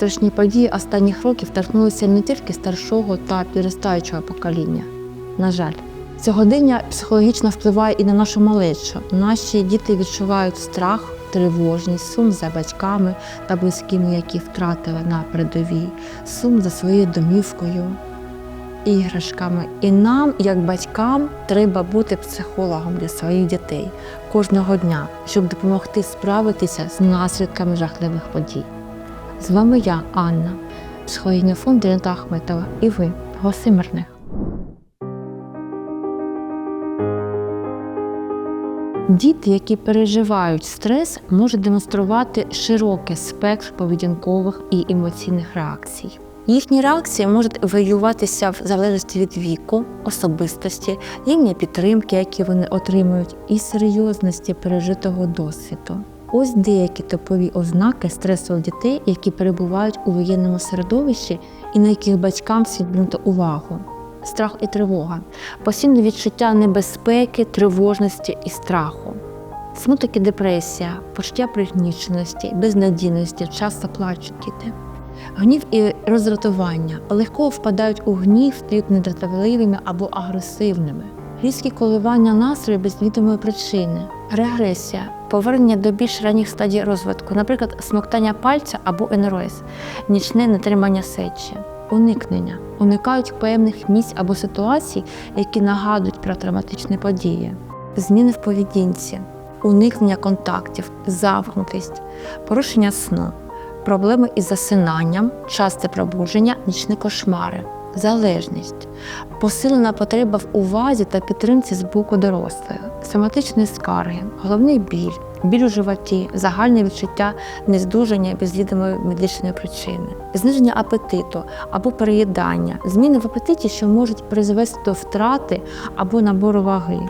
страшні події останніх років торкнулися не тільки старшого та підростаючого покоління. На жаль, сьогодення психологічно впливає і на нашу малечу. Наші діти відчувають страх, тривожність, сум за батьками та близькими, які втратили на передовій, сум за своєю домівкою, іграшками. І нам, як батькам, треба бути психологом для своїх дітей кожного дня, щоб допомогти справитися з наслідками жахливих подій. З вами я, Анна, психологиня фонду Ріната Ахметова, і ви, Госи Мирних. Діти, які переживають стрес, можуть демонструвати широкий спектр поведінкових і емоційних реакцій. Їхні реакції можуть варіюватися в залежності від віку, особистості, рівня підтримки, які вони отримують, і серйозності пережитого досвіду. Ось деякі топові ознаки стресу дітей, які перебувають у воєнному середовищі і на яких батькам слід звернути увагу. Страх і тривога, постійне відчуття небезпеки, тривожності і страху, смуток і депресія, почуття пригніченості, безнадійності, часто плачуть діти. Гнів і роздратування легко впадають у гнів, стають недратовливими або агресивними. Різкі коливання настрою без відомої причини, регресія, повернення до більш ранніх стадій розвитку, наприклад, смоктання пальця або НРОС, нічне нетримання сечі, уникнення, уникають певних місць або ситуацій, які нагадують про травматичні події, зміни в поведінці, уникнення контактів, замкнутість, порушення сну. Проблеми із засинанням, часте пробудження, нічні кошмари, залежність, посилена потреба в увазі та підтримці з боку дорослих, соматичні скарги, головний біль, біль у животі, загальне відчуття нездужання без відомої медичної причини, зниження апетиту або переїдання, зміни в апетиті, що можуть призвести до втрати або набору ваги.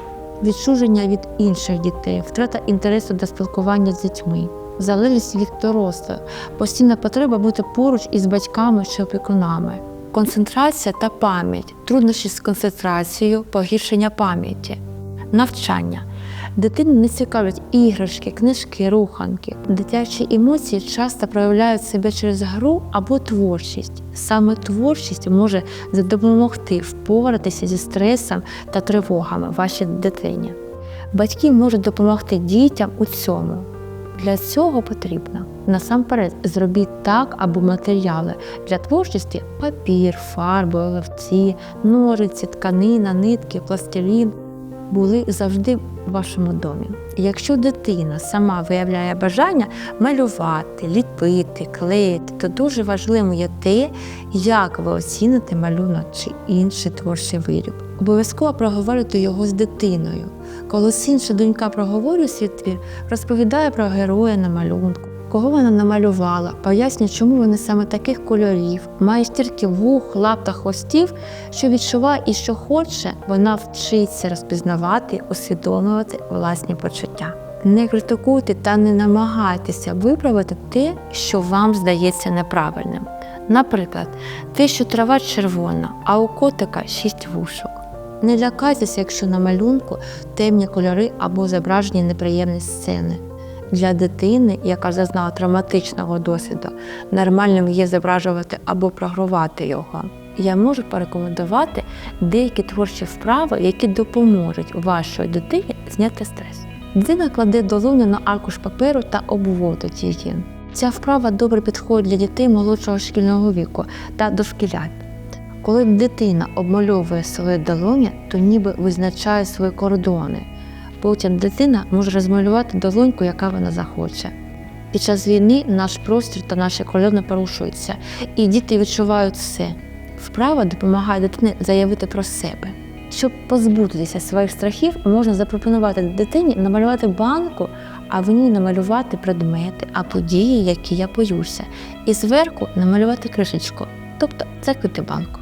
Відчуження від інших дітей, втрата інтересу до спілкування з дітьми, залежність від дорослих, постійна потреба бути поруч із батьками чи опікунами, концентрація та пам'ять, труднощі з концентрацією, погіршення пам'яті, навчання. Дитину не цікавлять іграшки, книжки, руханки. Дитячі емоції часто проявляють себе через гру або творчість. Саме творчість може допомогти впоратися зі стресом та тривогами вашій дитині. Батьки можуть допомогти дітям у цьому. Для цього потрібно насамперед зробіть так або матеріали для творчості папір, фарби, оловці, ножиці, тканина, нитки, пластилін були завжди в вашому домі. Якщо дитина сама виявляє бажання малювати, ліпити, клеїти, то дуже важливим є те, як ви оціните малюнок чи інший творчий виріб. Обов'язково проговорюйте його з дитиною. Коли син донька проговорює свій твір, розповідає про героя на малюнку, кого вона намалювала, пояснює, чому вони саме таких кольорів, має стільки вух, лап та хвостів, що відчуває і що хоче, вона вчиться розпізнавати, усвідомлювати власні почуття. Не критикуйте та не намагайтеся виправити те, що вам здається неправильним. Наприклад, те, що трава червона, а у котика шість вушок. Не лякайтеся, якщо на малюнку темні кольори або зображені неприємні сцени. Для дитини, яка зазнала травматичного досвіду, нормальним є зображувати або програвати його. Я можу порекомендувати деякі творчі вправи, які допоможуть вашій дитині зняти стрес. Дитина кладе долоню на аркуш паперу та обводить її. Ця вправа добре підходить для дітей молодшого шкільного віку та дошкілят. Коли дитина обмальовує своє долоня, то ніби визначає свої кордони. Потім дитина може розмалювати долоньку, яка вона захоче. Під час війни наш простір та наші кордони порушуються, і діти відчувають все. Вправа допомагає дитині заявити про себе. Щоб позбутися своїх страхів, можна запропонувати дитині намалювати банку, а в ній намалювати предмети, а події, які я боюся, і зверху намалювати кришечку, тобто закрити банку.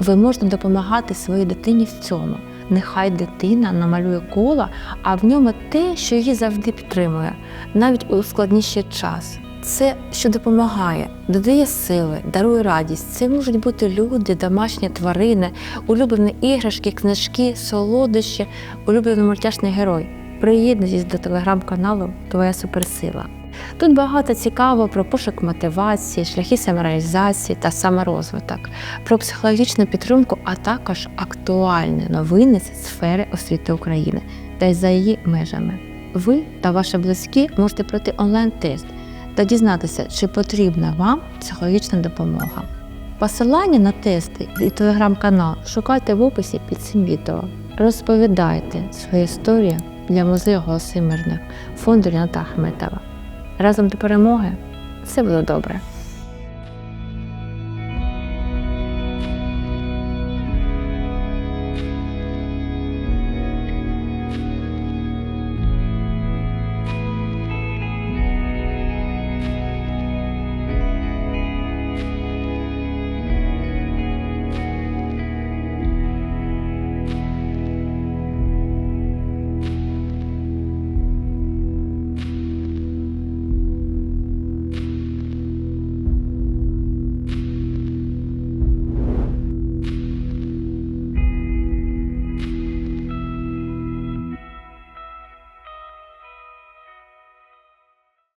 Ви можете допомагати своїй дитині в цьому. Нехай дитина намалює коло, а в ньому те, що її завжди підтримує, навіть у складніший час. Це, що допомагає, додає сили, дарує радість. Це можуть бути люди, домашні тварини, улюблені іграшки, книжки, солодощі, улюблений мультяшний герой. Приєднуйтесь до телеграм-каналу Твоя суперсила. Тут багато цікаво про пошук мотивації, шляхи самореалізації та саморозвиток, про психологічну підтримку, а також актуальні новини з сфери освіти України та й за її межами. Ви та ваші близькі можете пройти онлайн-тест та дізнатися, чи потрібна вам психологічна допомога. Посилання на тести і телеграм-канал шукайте в описі під цим відео. Розповідайте свою історію для музею голоси мирних фонду Ріната Ахметова. Разом до перемоги все буде добре.